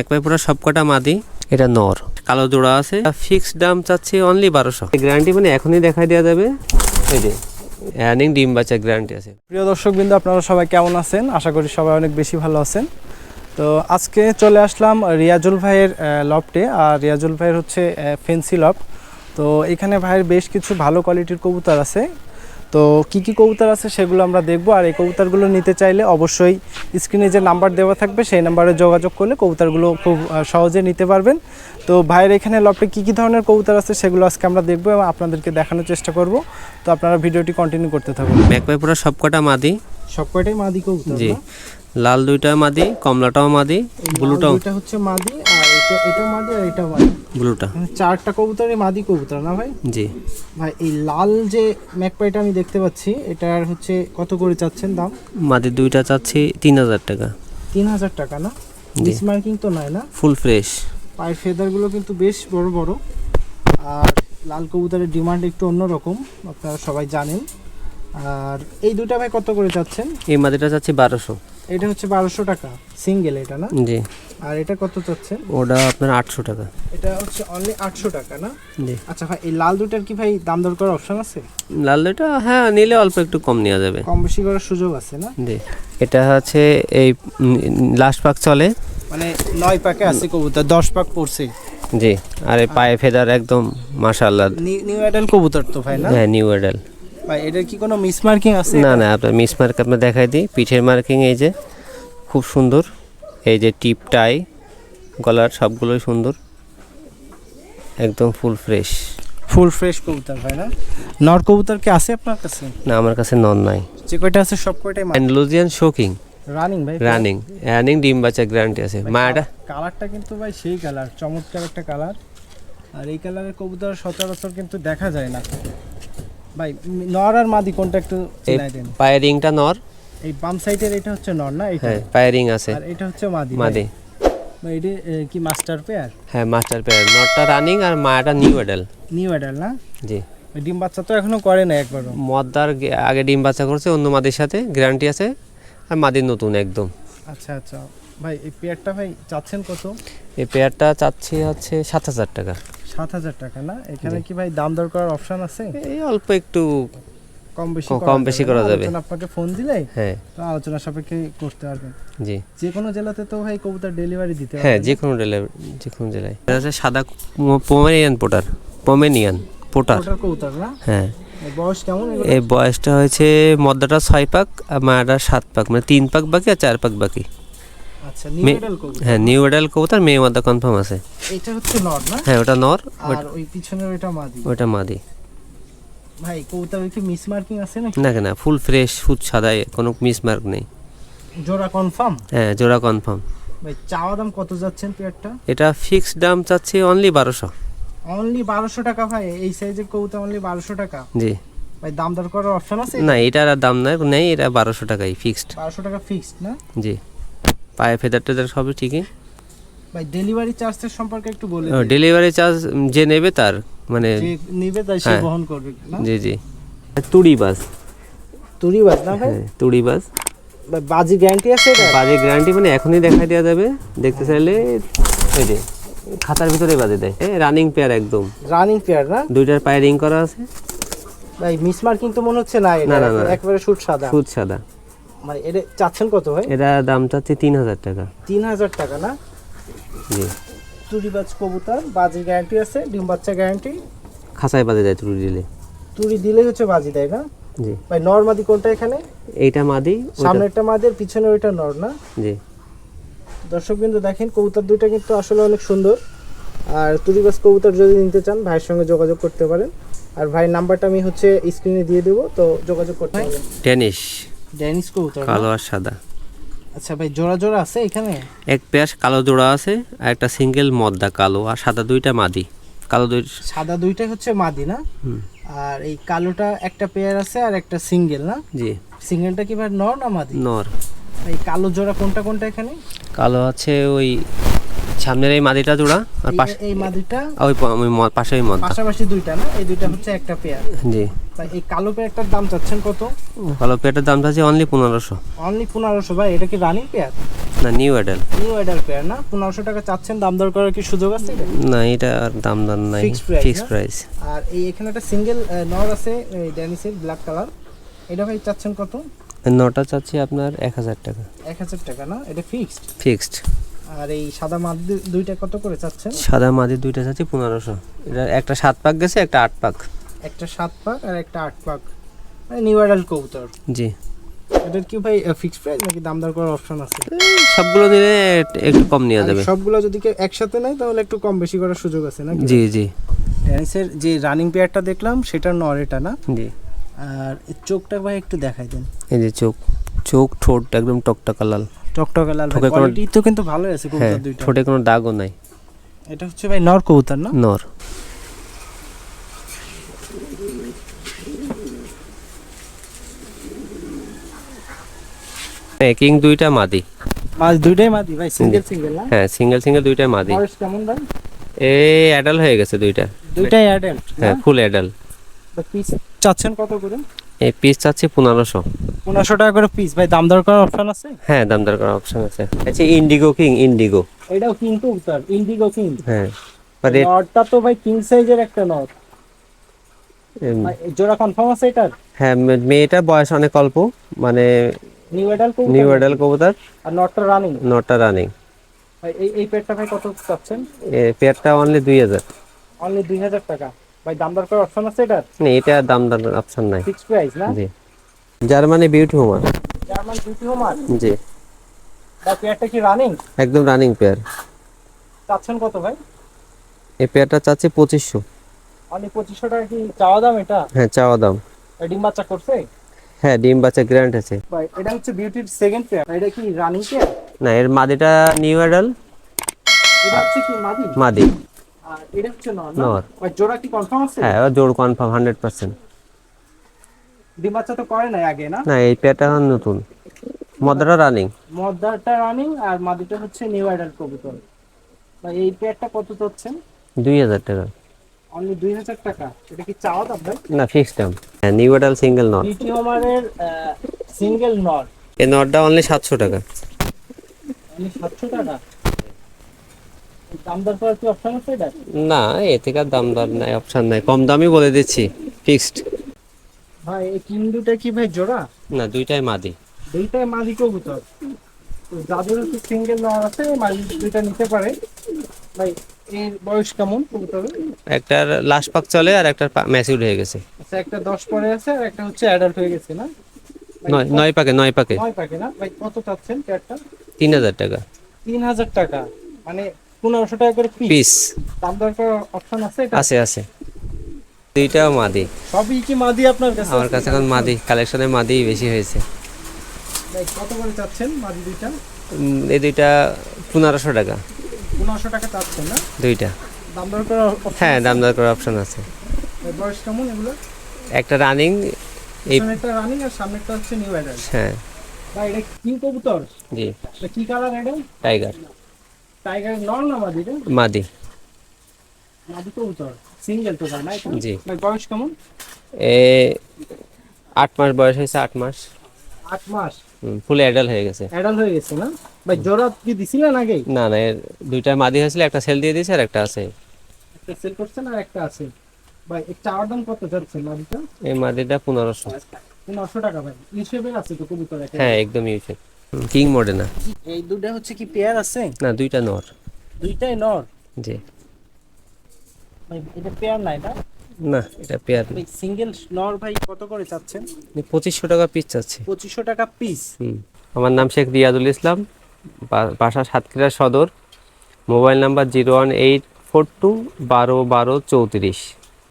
এক পায়ে পুরো সবকটা মাদি। এটা নর। কালো জোড়া আছে। ফিক্সড দাম চাচ্ছি অনলি বারোশো। গ্যারান্টি মানে এখনই দেখাই দেওয়া যাবে। এই যে অ্যানিং ডিম বাচ্চা গ্যারান্টি আছে। প্রিয় দর্শক দর্শকবৃন্দ আপনারা সবাই কেমন আছেন? আশা করি সবাই অনেক বেশি ভালো আছেন। তো আজকে চলে আসলাম রিয়াজুল ভাইয়ের লফটে আর রিয়াজুল ভাইয়ের হচ্ছে ফেন্সি লফট তো এখানে ভাইয়ের বেশ কিছু ভালো কোয়ালিটির কবুতর আছে। তো কি কি কবুতর আছে সেগুলো আমরা দেখব। আর এই কবুতরগুলো নিতে চাইলে অবশ্যই স্ক্রিনে যে নাম্বার দেওয়া থাকবে সেই নাম্বারে যোগাযোগ করলে কবুতরগুলো খুব সহজে নিতে পারবেন। তো ভাইয়ের এখানে লফটে কি কি ধরনের কবুতর আছে সেগুলো আজকে আমরা দেখব এবং আপনাদেরকে দেখানোর চেষ্টা করব। তো আপনারা ভিডিওটি কন্টিনিউ করতে থাকুন। পায়ে পুরো সবকটা মাদি। সব কয়টাই মাদি কবুতর জি। লাল দুইটা মাদি কমলাটাও মাদি ব্লুটাও। হচ্ছে মাদি এটা এটা মাদি আর এটা মাদি ব্লুটা। মানে চারটা কবুতরই মাদি কবুতর না ভাই? জি। ভাই এই লাল যে ম্যাকপাইটা আমি দেখতে পাচ্ছি এটার হচ্ছে কত করে চাচ্ছেন দাম? মাদি দুইটা চাচ্ছি তিন হাজার টাকা। তিন হাজার টাকা না। মিস মার্কিং তো নয় না? ফুল ফ্রেশ পায়ের ফেদারগুলো কিন্তু বেশ বড় বড়। আর লাল কবুতরের ডিমান্ড একটু অন্যরকম আপনারা সবাই জানেন। আর এই দুটা ভাই কত করে চাচ্ছেন এই মাদিটা চাচ্ছি বারোশো। এটা হচ্ছে বারোশো টাকা সিঙ্গেল এটা না? জি। আর এটা কত চাচ্ছেন? ওটা আপনার আটশো টাকা। এটা হচ্ছে অনলি আটশো টাকা না? জি। আচ্ছা ভাই এই লাল দুটার কি ভাই দাম দর করার অপশন আছে? লাল দুইটা হ্যাঁ নিলে অল্প একটু কম নেওয়া যাবে। কম বেশি করার সুযোগ আছে না? জি। এটা হচ্ছে এই লাস্ট পাক চলে। মানে নয় পাকে আছে কবুতর দশ পাক পড়ছে। জি। আর এই পায়ে ফেদার একদম মাশাআল্লাহ। নিউ অ্যাডাল কবুতর তো ভাই না? হ্যাঁ নিউ এডাল। ভাই এটার কি কোনো মিস মার্কিং আছে? না না আপনার মিস মার্ক আপনার দেখাই দিই। পিঠের মার্কিং এই যে খুব সুন্দর। এই যে টিপ টাই গলার সবগুলোই সুন্দর। একদম ফুল ফ্রেশ ফুল ফ্রেশ কবুতর ভাই না? নর কবুতর কি আছে আপনার কাছে? না আমার কাছে নন নাই। যে কয়টা আছে সব কয়টাই অ্যান্ডলুজিয়ান শোকিং রানিং ভাই রানিং রানিং ডিম বাচ্চা গ্যারান্টি আছে। মাটা কালারটা কিন্তু ভাই সেই কালার। চমৎকার একটা কালার। আর এই কালারের কবুতর সচরাচর কিন্তু দেখা যায় না। ভাই নর আর মাদি কোনটা একটু চিনাই দেন। পায়ের রিংটা নর। এই বাম সাইডের এটা হচ্ছে নর না? এটা হ্যাঁ পায়ের রিং আছে। আর এটা হচ্ছে মাদি মাদি। এটা কি মাস্টার পেয়ার হ্যাঁ মাস্টার পেয়ার নটটা রানিং আর মাটা নিউ এডাল নিউ অ্যাডাল না? জি। ডিম বাচ্চা তো এখনও করে না একবারও। মদ্দার আগে ডিম বাচ্চা করছে অন্য মাদির সাথে। গ্যারান্টি আছে। আর মাদির নতুন একদম। আচ্ছা আচ্ছা। ভাই এই পেয়ারটা ভাই চাচ্ছেন কত? এই পেয়ারটা চাচ্ছি হচ্ছে সাত হাজার টাকা। সাত হাজার টাকা না? এখানে কি ভাই দাম দর করার অপশন আছে? এই অল্প একটু কম বেশি কম- বেশি করা যাবে। আপনাকে ফোন দিলে হ্যাঁ। তো আলোচনা সাপেক্ষে করতে পারবেন। জি। যে কোনো জেলাতে তো ভাই কবুতর ডেলিভারি দিতে হ্যাঁ। যে কোনো জেলায় যে কোনো জেলায়। এটা হচ্ছে সাদা পোমেনিয়ান পোটার পোমেনিয়ান পোটার ওটার কবুতর না? হ্যাঁ। বয়স কেমন এই বয়সটা হয়েছে মদ্দাটা ছয় পাক আর মায়াটা সাত পাক। মানে তিন পাক বাকি আর চার পাক বাকি। আচ্ছা কবুতর। হ্যাঁ নিউ এডাল কবুতর মেয়ে মদ্দা কনফার্ম আছে। এটা হচ্ছে নর না? হ্যাঁ ওটা নর আর ওই পিছনের ওইটা মাদি। ওটা মাদি। ভাই কবুতর কি মিস মার্কিং আছে নাকি? না কেনা ফুল ফ্রেশ ফুড সাদায় কোনো মিসমার্ক নেই। জোড়া কনফার্ম হ্যাঁ জোড়া কনফার্ম ভাই চাওয়া দাম কত যাচ্ছেন পেয়ারটা? এটা ফিক্সড দাম চাচ্ছি অনলি বারোশো। অনলি বারোশো টাকা ভাই এই সাইজের কবুতর অনলি বারোশো টাকা? জি। ভাই দাম দর করার অপশন আছে? না এটার আর দাম নাই নেই এটা বারোশো টাকাই ফিক্সড বারোশো টাকা ফিক্সড না? জি। পায়ে ফেদার টেদার সবই ঠিকই। ভাই ডেলিভারি চার্জের সম্পর্কে একটু বলে দিন। ডেলিভারি চার্জ যে নেবে তার মানে যে নিবে তাই সে হ্যাঁ। বহন করবে জি জি। তুড়ি বাস। তুরি বাজ না ভাই? হ্যাঁ তুড়ি বাস। ভাই বাজি গ্যারান্টি আছে এটা? বাজে গ্যারান্টি মানে এখনই দেখাই দেওয়া যাবে। দেখতে চাইলে ওই যে খাতার ভিতরে বাজে দেয়। রানিং পেয়ার একদম। রানিং পেয়ার না? দুইটার পায়ে রিং করা আছে। ভাই মিস মার্কিং তো মনে হচ্ছে না না, না, না। একবারে শুট সাদা। সুদ সাদা। ভাই এটা চাচ্ছেন কত ভাই? এটা দাম চাচ্ছে তিন হাজার টাকা। তিন হাজার টাকা না? জি। তুরি বাজ কবুতর বাজির গ্যারান্টি আছে ডিম বাচ্চা গ্যারান্টি খাঁচায় বাজে যায় তুড়ি দিলে। তুরি দিলেই হচ্ছে বাজি দেয় না? জি। ভাই নর্মাদি কোনটা এখানে? এইটা মাদি সামনেরটা মাদি আর পিছনে ওইটা নর না? জি। দর্শক কিন্তু দেখেন কবুতর দুইটা কিন্তু আসলে অনেক সুন্দর। আর তুরিবাস কবুতর যদি নিতে চান ভাইয়ের সঙ্গে যোগাযোগ করতে পারেন। আর ভাইয়ের নাম্বারটা আমি হচ্ছে স্ক্রিনে দিয়ে দেবো তো যোগাযোগ করতে পারেন। টেনিস ড্যানিশ কবুতর কালো আর সাদা। আচ্ছা ভাই জোড়া জোড়া আছে এখানে? এক পেয়ার কালো জোড়া আছে আর একটা সিঙ্গেল মদ্দা কালো আর সাদা দুইটা মাদি। কালো দুই সাদা দুইটাই হচ্ছে মাদি না? আর এই কালোটা একটা পেয়ার আছে আর একটা সিঙ্গেল না? জি। সিঙ্গেলটা কি ভাই নর না মাদি? নর। এই কালো জোড়া কোনটা কোনটা এখানে? কালো আছে ওই সামনের এই মাদিটা জোড়া আর পাশে এই মাদিটা ওই পাশে ওই মদটা পাশাপাশি দুইটা না? এই দুইটা হচ্ছে একটা পেয়ার জি। ভাই এই কালো পেয়ারটার দাম চাচ্ছেন কত? কালো পেয়ারটার দাম আছে অনলি পনেরোশো। অনলি পনেরোশো। ভাই এটা কি রানিং পেয়ার না new adult new adult pair না? পনেরোশো টাকা চাচ্ছেন দাম দর করার কি সুযোগ আছে? না এটা আর দাম দাম নাই। ফিক্স প্রাইস আর এই এখানে একটা সিঙ্গেল নর আছে ড্যানিসের ব্ল্যাক কালার এটা ভাই চাচ্ছেন কত? নটা চাচ্ছি আপনার এক হাজার টাকা। এক হাজার টাকা না? এটা ফিক্সড ফিক্সড আর এই সাদা মাদ দুইটা কত করে চাচ্ছেন? সাদা মাদি দুইটা চাচ্ছি পনেরোশো। এটা একটা সাত পাক গেছে একটা আট পাক। একটা সাত পাক আর একটা আট পাক। মানে নিউ এডাল কবুতর। জি। এটার কি ভাই ফিক্সড প্রাইস নাকি দাম দর করার অপশন আছে? সবগুলো নিলে একটু কম নেওয়া যাবে। সবগুলো যদি কেউ একসাথে নেয় তাহলে একটু কম বেশি করার সুযোগ আছে না জি জি। ড্যানিসের যে রানিং পেয়ারটা দেখলাম সেটা নর এটা না? জি। আর চোখটা ভাই একটু দেখাই দেন। এই যে চোখ চোখ ঠোঁট একদম টকটকা লাল। টকটকা লাল কোয়ালিটি তো কিন্তু ভালোই আছে হ্যাঁ কবুতর দুইটা। ঠোঁটে কোনো দাগও নাই। এটা হচ্ছে ভাই নর কবুতর না? নর। কিং দুইটা মাদি। মাছ দুইটাই মাদি ভাই সিঙ্গেল সিঙ্গেল না? হ্যাঁ সিঙ্গেল সিঙ্গেল দুইটা মাদি। বয়স কেমন ভাই? এই অ্যাডাল হয়ে গেছে দুইটা। দুইটাই অ্যাডাল্ট হ্যাঁ ফুল অ্যাডাল পিস চাচ্ছেন কত করে? এই পিস চাচ্ছি পনেরোশো। পনেরোশো টাকা করে পিস ভাই দাম দর করার অপশন আছে? হ্যাঁ দাম দর করার অপশন আছে। আচ্ছা ইন্ডিগো কিং ইন্ডিগো এটাও কিং কবুতর ইন্ডিগো কিং হ্যাঁ নটটা তো ভাই কিং সাইজের একটা নট জোড়া কনফার্ম আছে এটার? হ্যাঁ মে- মেয়েটার বয়স অনেক অল্প মানে নিউ এডাল কবুতর? নিউ অ্যাডাল কবুতর। আর নটটা রানিং নটা রানিং ভাই এই এই পেটটা ভাই কত চাচ্ছেন? এই পেয়ারটা অনলি দুই হাজার। অনলি দুই হাজার টাকা। ভাই দাম দর করার অপশন আছে এটার? না এটা দাম দর অপশন নাই। ফিক্স প্রাইস না? জি। Germany beauty homer German beauty homer জি। ভাই পেয়ারটা কি রানিং একদম রানিং পেয়ার চাচ্ছেন কত ভাই? এই পেয়ারটা চাচ্ছি পঁচিশশো। অনলি পঁচিশশো টাকা কি চাওয়া দাম এটা? হ্যাঁ চাওয়া দাম। ডিম বাচ্চা করছে? হ্যাঁ ডিম বাচ্চা গ্র্যান্ড আছে। ভাই এটা হচ্ছে বিউটির সেকেন্ড পেয়ার এটা কি রানিং পেয়ার না এর মাদিটা নিউ অ্যাডাল এটা হচ্ছে কি মাদি? মাদি। আর এটা হচ্ছে নর। ভাই জোড়া কি কনফার্ম আছে? হ্যাঁ কনফার্ম হান্ড্রেড পার্সেন্ট ডিম বাচ্চা তো করে নাই আগে না? না এই পেয়ারটা নতুন। মদাটা রানিং মদ্দারটা রানিং আর মাদিটা হচ্ছে নিউ অ্যাডাল্ট কবুতর। ভাই এই পেয়ারটা কত চাচ্ছেন? দুই হাজার টাকা। অনলি দুই হাজার টাকা? এটা কি চাওয়া দাম ভাই? না ফিক্সড দাম। হ্যাঁ নিউ অ্যাডাল সিঙ্গেল নট বিউটি সিঙ্গেল নর এই নটটা অনলি সাতশো টাকা। অনলি সাতশো টাকা দাম দর করার কি অপশন আছে এটা না এ থেকে আর দাম দর নাই অপশন নাই। কম দামই বলে দিচ্ছি ফিক্সড ভাই এই কিং দুটা কি ভাই জোড়া? না দুইটাই মাদি। দুইটাই মাদি কবুতর। যাদের হচ্ছে সিঙ্গেল নর আছে মাদি দুইটা নিতে পারে। ভাই এর বয়স কেমন কবুতরের? একটার লাস্ট পাক চলে আর একটার ম্যাচিউড হয়ে গেছে। আচ্ছা একটা দশ পরে আছে আর একটা হচ্ছে অ্যাডাল্ট হয়ে গেছে না? নয় নয় পাকে নয় পাকে নয় পাকে না? ভাই কত চাচ্ছেন তিন হাজার টাকা। তিন হাজার টাকা। মানে পনেরোশো টাকা করে পিস পিস দাম দর অপশন আছে এটা? আছে আছে। দুইটাও মাদি। সবই কি মাদি আপনার কাছে? আমার কাছে এখন মাদি। কালেকশনে মাদি বেশি হয়েছে। কত করে চাচ্ছেন মাদি দুইটা? এই দুইটা পনেরোশো টাকা। পনেরোশো টাকা চাচ্ছেন না? দুইটা। দাম দর করার হ্যাঁ দাম দর করার অপশন আছে। বয়স কেমন এগুলো? একটা রানিং এই রানিং আর সামনেরটা হচ্ছে নিউ অ্যাডাল্ট হ্যাঁ। ভাই এটা কি কবুতর? জি। এটা কি কালার এটা টাইগার টাইগার নর না মাদি মাদি। মাদি কবুতর সিঙ্গেল তো না জি। বয়স কেমন? এ আট মাস বয়স হয়েছে আট মাস। আট মাস? ফুল অ্যাডাল হয়ে গেছে। অ্যাডাল্ট হয়ে গেছে না? ভাই জোড়া কি দিছিলেন আগে? না না এর দুইটা মাদি হয়েছিল একটা সেল দিয়ে দিয়েছে আর একটা আছে। একটা সেল করছেন আর একটা আছে। ভাই এই চাওয়ার দাম কত যাচ্ছে মাদিটা? এই মাদিটা পনেরোশো। পনেরোশো টাকা ভাই। হিসেবে আছে তো কবুতর হ্যাঁ একদম ইউছে কিং মোডে না এই দুটা হচ্ছে কি পেয়ার আছে? না দুইটা নর। দুইটাই নর? জি। ভাই এটা পেয়ার না না এটা পেয়ার ভাই সিঙ্গেল নর ভাই কত করে চাচ্ছেন? পঁচিশশো টাকা পিস চাচ্ছি। পঁচিশশো টাকা পিস হুম। আমার নাম শেখ রিয়াজুল ইসলাম বাসা Satkhira Sadar. Mobile number zero one eight four two বারো বারো চৌত্রিশ।